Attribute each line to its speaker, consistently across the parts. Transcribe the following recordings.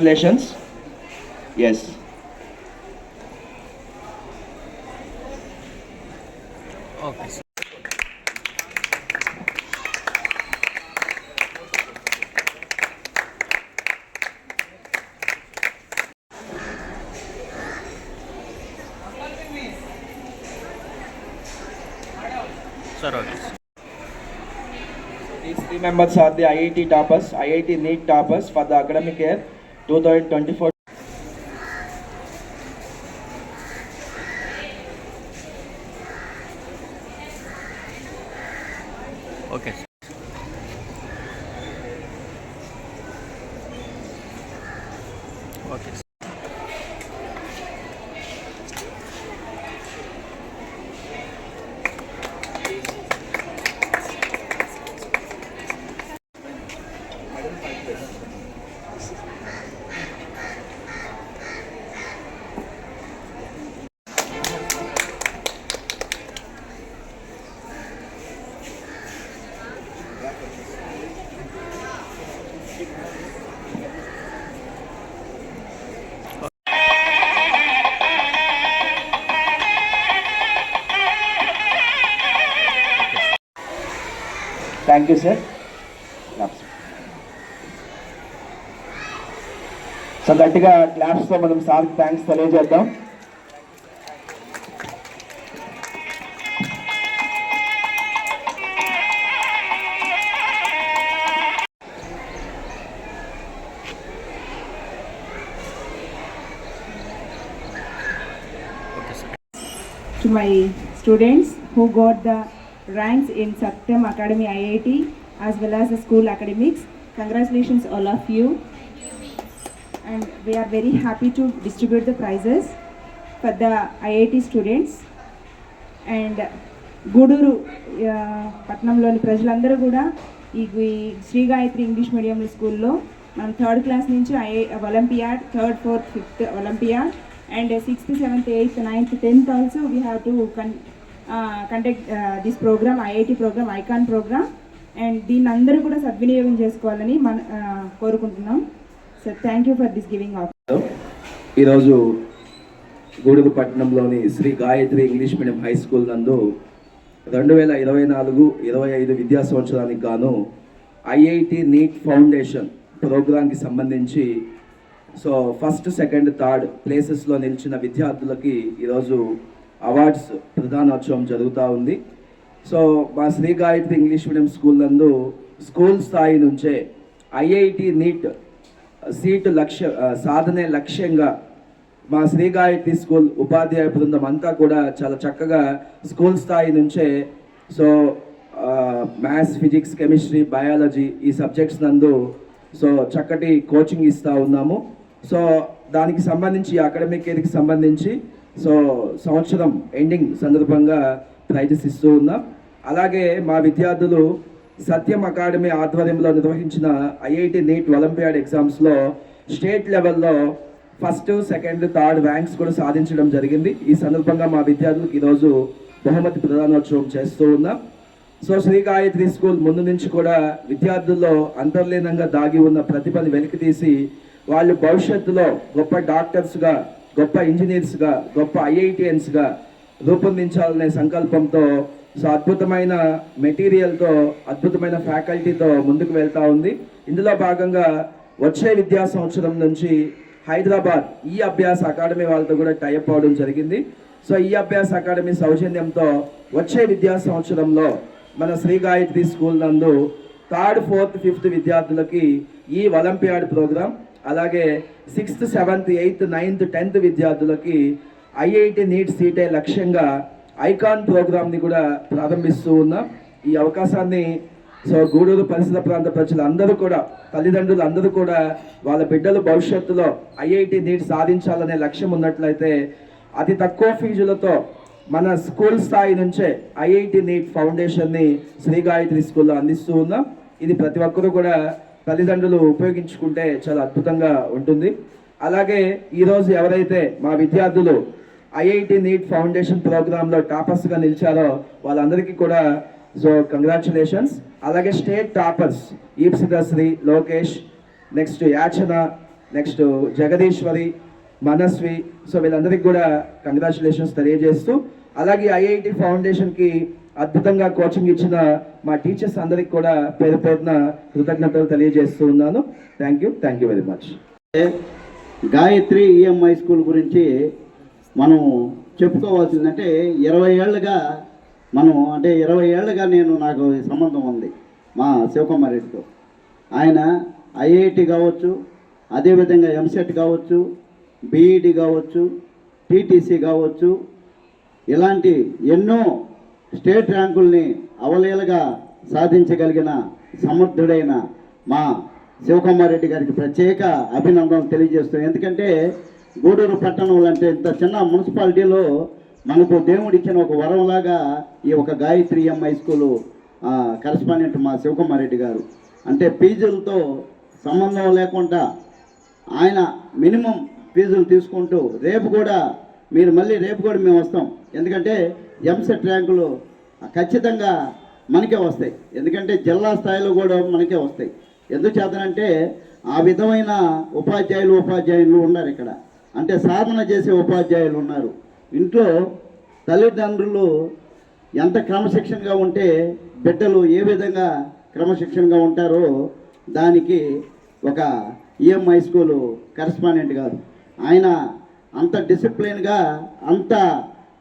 Speaker 1: Congratulations. Yes.
Speaker 2: Okay sir sir okay sir
Speaker 1: These three members are the IIT toppers, IIT NEET toppers for the academic year 2024
Speaker 2: Okay.
Speaker 1: Thank you, sir. Claps. So గట్టిగా క్లాప్స్తో మనం సార్కి thanks తెలియజేద్దాం
Speaker 2: okay sir
Speaker 3: to my students who got the ranks in Satyam Academy IIT as well as the school academics. Congratulations all of you. And we are very happy to distribute the prizes for the IIT students. And Gudur ఆ, పట్టణంలోని ప్రజలందరూ కూడా ఈ Shri Gayatri English medium స్కూల్లో మనం third class నుంచి I olympiad third fourth fifth olympiad and sixth seventh eighth ninth tenth also we have to con conduct this program IIT program ICON program and దీన్ని అందరూ కూడా సద్వినియోగం చేసుకోవాలని మన కోరుకుంటున్నాం. Sir thank you for this giving of
Speaker 1: ఈరోజు గూడూరు పట్టణంలోని Shri Gayatri English medium high school నందు రెండు వేల ఇరవై నాలుగు ఇరవై ఐదు విద్యా సంవత్సరానికి గాను ఐఐటి నీట్ ఫౌండేషన్ ప్రోగ్రాంకి సంబంధించి సో ఫస్ట్ సెకండ్ థర్డ్ ప్లేసెస్లో నిలిచిన విద్యార్థులకి ఈరోజు అవార్డ్స్ ప్రధానోత్సవం జరుగుతూ ఉంది. సో మా Shri Gayatri English medium school నందు స్కూల్ స్థాయి నుంచే ఐఐటి నీట్ సీటు లక్ష్య సాధనే లక్ష్యంగా మా శ్రీ గాయత్రి స్కూల్ ఉపాధ్యాయ బృందం అంతా కూడా చాలా చక్కగా స్కూల్ స్థాయి నుంచే so maths physics chemistry biology ఈ సబ్జెక్ట్స్ నందు సో చక్కటి కోచింగ్ ఇస్తూ ఉన్నాము. సో దానికి సంబంధించి అకాడమిక్ ఇయర్కి సంబంధించి సో సంవత్సరం ఎండింగ్ సందర్భంగా ప్రైజెస్ ఇస్తూ ఉన్నాం. అలాగే మా విద్యార్థులు సత్యం అకాడమీ ఆధ్వర్యంలో నిర్వహించిన ఐఐటి నీట్ ఒలింపియాడ్ ఎగ్జామ్స్లో స్టేట్ లెవెల్లో ఫస్ట్ సెకండ్ థర్డ్ ర్యాంక్స్ కూడా సాధించడం జరిగింది. ఈ సందర్భంగా మా విద్యార్థులకు ఈరోజు బహుమతి ప్రధానోత్సవం చేస్తూ ఉన్నాం. సో శ్రీ గాయత్రి స్కూల్ ముందు నుంచి కూడా విద్యార్థుల్లో అంతర్లీనంగా దాగి ఉన్న ప్రతిభని వెలికితీసి వాళ్ళు భవిష్యత్తులో గొప్ప డాక్టర్స్గా గొప్ప ఇంజనీర్స్గా గొప్ప ఐఐటిఎన్స్గా రూపొందించాలనే సంకల్పంతో సో అద్భుతమైన మెటీరియల్తో అద్భుతమైన ఫ్యాకల్టీతో ముందుకు వెళ్తూ ఉంది. ఇందులో భాగంగా వచ్చే విద్యా సంవత్సరం నుంచి హైదరాబాద్ ఈ అభ్యాస అకాడమీ వాళ్ళతో కూడా టైప్ అవడం జరిగింది. సో ఈ అభ్యాస అకాడమీ సౌజన్యంతో వచ్చే విద్యా సంవత్సరంలో మన శ్రీ గాయత్రి స్కూల్ నందు థర్డ్ ఫోర్త్ ఫిఫ్త్ విద్యార్థులకి ఈ ఒలింపియాడ్ ప్రోగ్రామ్ అలాగే sixth seventh eighth ninth tenth విద్యార్థులకి ఐఐటి నీట్ సీటే లక్ష్యంగా ఐకాన్ ప్రోగ్రామ్ని కూడా ప్రారంభిస్తూ ఉన్నాం. ఈ అవకాశాన్ని సో గూడూరు పరిసర ప్రాంత ప్రజలందరూ కూడా తల్లిదండ్రులు అందరూ కూడా వాళ్ళ బిడ్డలు భవిష్యత్తులో ఐఐటి నీట్ సాధించాలనే లక్ష్యం ఉన్నట్లయితే అతి తక్కువ ఫీజులతో మన స్కూల్ స్థాయి నుంచే ఐఐటి నీట్ ఫౌండేషన్ని శ్రీ గాయత్రి స్కూల్లో అందిస్తూ ఉన్నాం. ఇది ప్రతి ఒక్కరూ కూడా తల్లిదండ్రులు ఉపయోగించుకుంటే చాలా అద్భుతంగా ఉంటుంది. అలాగే ఈరోజు ఎవరైతే మా విద్యార్థులు ఐఐటి నీట్ ఫౌండేషన్ ప్రోగ్రాంలో టాపర్స్గా నిలిచారో వాళ్ళందరికీ కూడా సో కంగ్రాచులేషన్స్. అలాగే state toppers Epsidashri Lokesh next Yachana next Jagadeeswari Manasvi. So వీళ్ళందరికీ కూడా కంగ్రాచులేషన్స్ తెలియజేస్తూ అలాగే ఐఐటి ఫౌండేషన్కి అద్భుతంగా కోచింగ్ ఇచ్చిన మా టీచర్స్ అందరికి కూడా పేరు పేరున కృతజ్ఞతలు తెలియజేస్తూ ఉన్నాను. Thank you thank you very much
Speaker 4: Gayatri EMI school గురించి మనం చెప్పుకోవాల్సిందంటే ఇరవై ఏళ్ళుగా మనం అంటే ఇరవై ఏళ్ళుగా నేను నాకు సంబంధం ఉంది మా శివకుమార్ రెడ్డితో. ఆయన ఐఐటి కావచ్చు అదేవిధంగా ఎంసెట్ కావచ్చు బీఈడి కావచ్చు టీటీసీ కావచ్చు ఇలాంటి ఎన్నో స్టేట్ ర్యాంకుల్ని అవలీలగా సాధించగలిగిన సమర్థుడైన మా శివకుమార్ రెడ్డి గారికి ప్రత్యేక అభినందనలు తెలియజేస్తాం ఎందుకంటే గూడూరు పట్టణం అంటే ఇంత చిన్న మున్సిపాలిటీలో మనకు దేవుడిచ్చిన ఒక వరంలాగా ఈ ఒక Gayatri M high school correspondent మా శివకుమార్ రెడ్డి గారు. అంటే ఫీజులతో సంబంధం లేకుండా ఆయన మినిమం ఫీజులు తీసుకుంటూ రేపు కూడా మీరు మళ్ళీ రేపు కూడా మేము వస్తాం. ఎందుకంటే ఎంసెట్ ర్యాంకులు ఖచ్చితంగా మనకే వస్తాయి. ఎందుకంటే జిల్లా స్థాయిలో కూడా మనకే వస్తాయి. ఎందుచేతనంటే ఆ విధమైన ఉపాధ్యాయులు ఉపాధ్యాయులు ఉన్నారు ఇక్కడ. అంటే సాధన చేసే ఉపాధ్యాయులు ఉన్నారు. ఇంట్లో తల్లిదండ్రులు ఎంత క్రమశిక్షణగా ఉంటే బిడ్డలు ఏ విధంగా క్రమశిక్షణగా ఉంటారో దానికి ఒక ఈఎంఐ స్కూలు కరెస్పాండెంట్ గారు. ఆయన అంత డిసిప్లిన్గా అంత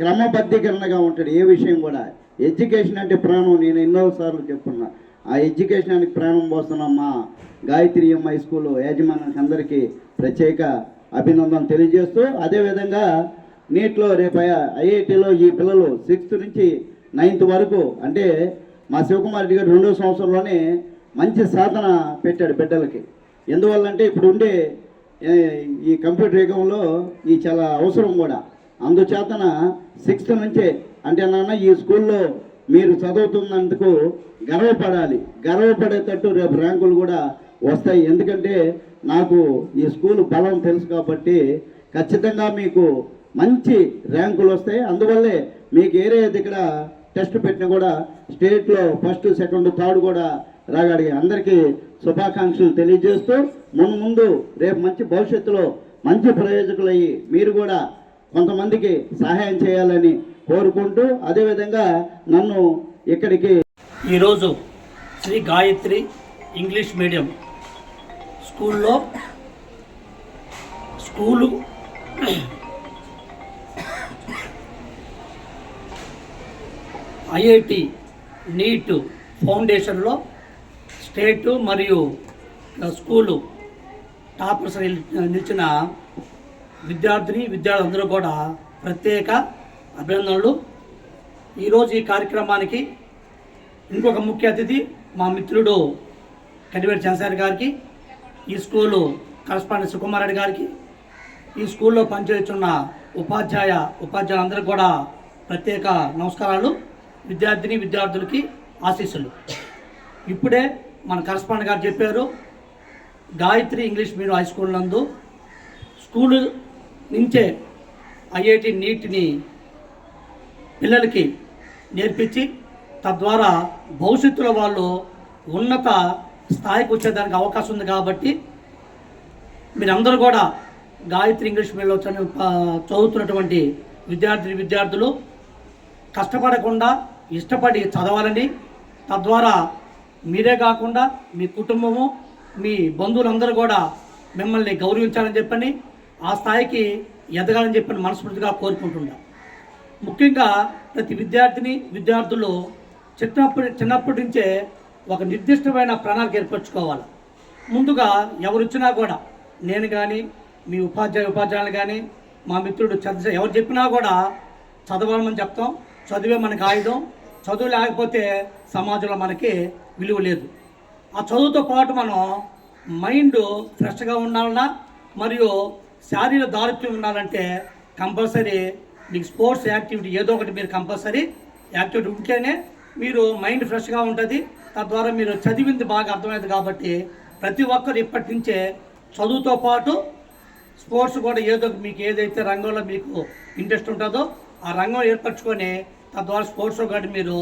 Speaker 4: క్రమబద్ధీకరణగా ఉంటాడు ఏ విషయం కూడా. ఎడ్యుకేషన్ అంటే ప్రాణం నేను ఎన్నోసార్లు చెప్పుకున్నా ఆ ఎడ్యుకేషన్కి ప్రాణం పోస్తున్న మా గాయత్రి హై స్కూల్ యాజమాన్యానికి అందరికీ ప్రత్యేక అభినందన తెలియజేస్తూ అదేవిధంగా నీట్లో రేపు ఐఐటిలో ఈ పిల్లలు సిక్స్త్ నుంచి నైన్త్ వరకు అంటే మా శివకుమార్ రెడ్డి గారు రెండో సంవత్సరంలోనే మంచి సాధన పెట్టాడు బిడ్డలకి. ఎందువల్లంటే ఇప్పుడు ఉండే ఈ కంప్యూటర్ యుగంలో ఈ చాలా అవసరం కూడా. అందుచేతన సిక్స్త్ నుంచే అంటే నాన్న ఈ స్కూల్లో మీరు చదువుతున్నందుకు గర్వపడాలి. గర్వపడేటట్టు రేపు ర్యాంకులు కూడా వస్తాయి. ఎందుకంటే నాకు ఈ స్కూల్ బలం తెలుసు కాబట్టి ఖచ్చితంగా మీకు మంచి ర్యాంకులు వస్తాయి. అందువల్లే మీకు ఏరే దగ్గర టెస్ట్ పెట్టినా కూడా స్టేట్లో ఫస్ట్ సెకండ్ థర్డ్ కూడా రాగాడి అందరికీ శుభాకాంక్షలు తెలియజేస్తూ ముందు ముందు రేపు మంచి భవిష్యత్తులో మంచి ప్రయోజకులయ్యి మీరు కూడా కొంతమందికి సహాయం చేయాలని కోరుకుంటూ అదేవిధంగా నన్ను ఇక్కడికి
Speaker 5: ఈరోజు శ్రీ గాయత్రి ఇంగ్లీష్ మీడియం స్కూల్లో స్కూలు ఐఐటి నీట్ ఫౌండేషన్లో స్టేటు మరియు స్కూలు టాపర్స్ నిలిచిన విద్యార్థిని విద్యార్థులందరూ కూడా ప్రత్యేక అభినందనలు. ఈరోజు ఈ కార్యక్రమానికి ఇంకొక ముఖ్య అతిథి మా మిత్రుడు కటివేటి చంద్రశేఖర్ గారికి ఈ స్కూలు కరస్పాండెంట్ సుకుమారెడ్డి గారికి ఈ స్కూల్లో పనిచేస్తున్న ఉపాధ్యాయ ఉపాధ్యాయులందరికీ కూడా ప్రత్యేక నమస్కారాలు. విద్యార్థిని విద్యార్థులకి ఆశీస్సులు. ఇప్పుడే మన కరస్పాండ్ గారు చెప్పారు. Gayatri English medium high school నందు స్కూలు నుంచే ఐఐటి నీటిని పిల్లలకి నేర్పించి తద్వారా భవిష్యత్తులో వాళ్ళు ఉన్నత స్థాయికి వచ్చేదానికి అవకాశం ఉంది కాబట్టి మీరందరూ కూడా గాయత్రి ఇంగ్లీష్ మీడియంలో చదువుతున్నటువంటి విద్యార్థి విద్యార్థులు కష్టపడకుండా ఇష్టపడి చదవాలని తద్వారా మీరే కాకుండా మీ కుటుంబము మీ బంధువులందరూ కూడా మిమ్మల్ని గౌరవించాలని చెప్పని ఆ స్థాయికి ఎదగాలని చెప్పని మనస్ఫూర్తిగా కోరుకుంటున్నా. ముఖ్యంగా ప్రతి విద్యార్థిని విద్యార్థులు చిన్నప్పటి చిన్నప్పటి నుంచే ఒక నిర్దిష్టమైన ప్రణాళిక ఏర్పరచుకోవాలి. ముందుగా ఎవరిచ్చినా కూడా నేను కానీ మీ ఉపాధ్యాయ ఉపాధ్యాయులు కానీ మా మిత్రుడు చదివి ఎవరు చెప్పినా కూడా చదవాలని చెప్తాం చదివే మనకు ఆయుధం చదువు లేకపోతే సమాజంలో మనకి విలువ లేదు. ఆ చదువుతో పాటు మనం మైండ్ ఫ్రెష్గా ఉండాలన్నా మరియు శారీరక దారిద్ర్యం ఉండాలంటే కంపల్సరీ మీకు స్పోర్ట్స్ యాక్టివిటీ ఏదో ఒకటి మీరు కంపల్సరీ యాక్టివిటీ ఉంటేనే మీరు మైండ్ ఫ్రెష్గా ఉంటుంది. తద్వారా మీరు చదివింది బాగా అర్థమైంది కాబట్టి ప్రతి ఒక్కరు ఇప్పటి నుంచే చదువుతో పాటు స్పోర్ట్స్ కూడా ఏదో మీకు ఏదైతే రంగంలో మీకు ఇంట్రెస్ట్ ఉంటుందో ఆ రంగం ఏర్పరచుకొని తద్వారా స్పోర్ట్స్లో గార్డ్ మీరు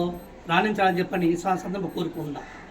Speaker 5: రాణించాలని చెప్పని ఈ సందర్భంగా కోరుకుంటున్నాను